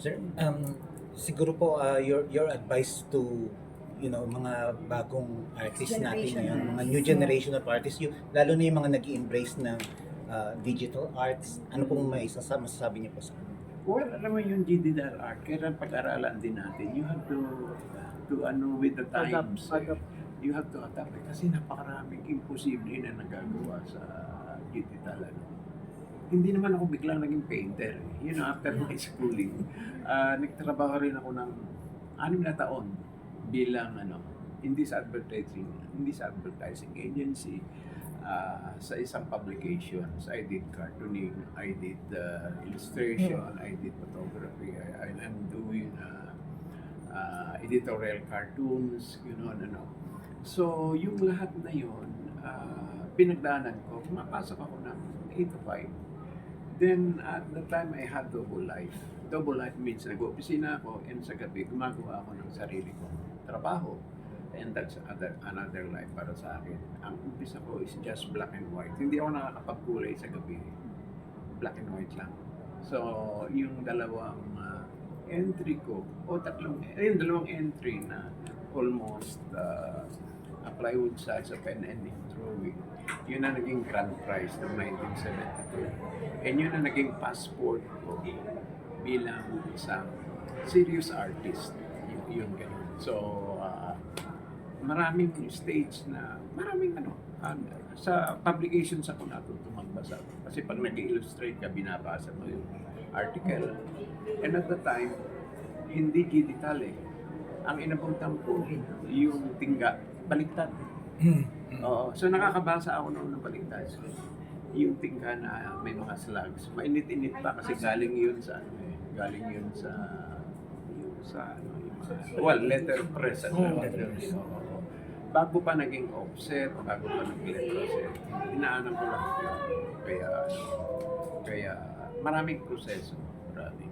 Sir, um, siguro po uh, your your advice to you know mga bagong artists natin ngayon, mga new generation of artists, yung, lalo na yung mga nag embrace ng uh, digital arts, ano pong may isasa, masasabi niyo po sa kanila? Well, alam mo yung digital art, kailangan pag-aralan din natin. You have to, to ano, with the times. eh. adapt. You have to adapt eh, kasi napakaraming imposible na nagagawa sa digital. Ano. Hindi naman ako biglang naging painter. eh. You know, after my schooling, ah, nagtrabaho rin ako ng anim na taon bilang ano, hindi sa advertising, hindi sa advertising agency, ah, sa isang publications. I did cartooning, I did uh, illustration, I did photography, I, I- I'm doing uh, uh, editorial cartoons, you know, ano. So, yung lahat na yun, ah, pinagdaanan ko, pumapasok ako ng 8 to 5. Then, at the time, I had double life. Double life means nag-opisina ako and sa gabi, gumagawa ako ng sarili kong trabaho. And that's other, another life para sa akin. Ang umpisa ko is just black and white. Hindi ako nakakapagkulay sa gabi. Black and white lang. So, yung dalawang ah, entry ko, o tatlong, yung dalawang entry na almost uh, plywood size of pen and ink drawing, yun na naging grand prize ng 1972. And yun na naging passport ko bilang isang serious artist. Yung, yung ganun. So, ah, maraming stage na, maraming ano, um, sa publications ako natutong magbasa. Kasi pag nag-illustrate ka, binabasa mo yung article. And at the time, hindi digital eh. Ang inabutan ko, yung tingga, baliktad. Oo. So nakakabasa ako noon ng baliktad. Yung tingga na may mga slugs. Mainit-init pa kasi galing yun sa ano eh. Galing yun sa yung sa ano yung mga, well, letter press at Oh, letter letter press. Oo. Bago pa naging offset, bago pa naging letter set, inaanan ko lang yun. Kaya, kaya maraming proseso. Maraming.